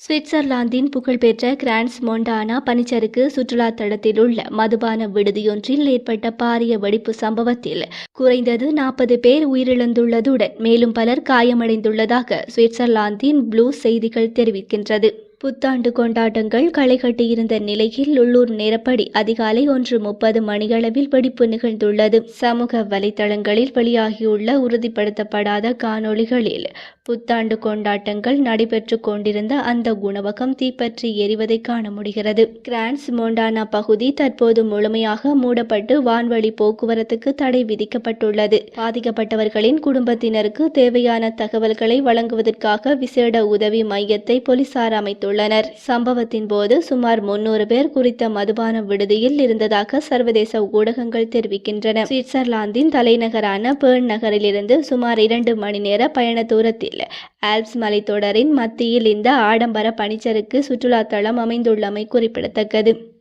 சுவிட்சர்லாந்தின் புகழ்பெற்ற கிரான்ஸ் மொண்டானா பனிச்சறுக்கு சுற்றுலா தளத்தில் உள்ள மதுபான விடுதியொன்றில் ஏற்பட்ட பாரிய வெடிப்பு சம்பவத்தில் குறைந்தது நாற்பது பேர் உயிரிழந்துள்ளதுடன் மேலும் பலர் காயமடைந்துள்ளதாக சுவிட்சர்லாந்தின் ப்ளூ செய்திகள் தெரிவிக்கின்றது. புத்தாண்டு கொண்டாட்டங்கள் களை கட்டியிருந்த நிலையில் உள்ளூர் நேரப்படி அதிகாலை ஒன்று முப்பது மணியளவில் வெடிப்பு நிகழ்ந்துள்ளது. சமூக வலைதளங்களில் வெளியாகியுள்ள உறுதிப்படுத்தப்படாத காணொளிகளில் புத்தாண்டு கொண்டாட்டங்கள் நடைபெற்று கொண்டிருந்த அந்த உணவகம் தீப்பற்றி எரிவதை காண முடிகிறது. கிரான்ஸ் மோண்டானா பகுதி தற்போது முழுமையாக மூடப்பட்டு வான்வழி போக்குவரத்துக்கு தடை விதிக்கப்பட்டுள்ளது. பாதிக்கப்பட்டவர்களின் குடும்பத்தினருக்கு தேவையான தகவல்களை வழங்குவதற்காக விசேட உதவி மையத்தை போலீசார் அமைத்துள்ளனர். சம்பவத்தின் போது சுமார் முன்னூறு பேர் குறித்த மதுபான விடுதியில் இருந்ததாக சர்வதேச ஊடகங்கள் தெரிவிக்கின்றன. சுவிட்சர்லாந்தின் தலைநகரான பேர்ன் நகரிலிருந்து சுமார் இரண்டு மணி நேர பயண தூரத்தில் ஆல்ப்ஸ் மலைத்தொடரின் மத்தியில் இந்த ஆடம்பர பனிச்சறுக்கு சுற்றுலா தளம் அமைந்துள்ளமை குறிப்பிடத்தக்கது.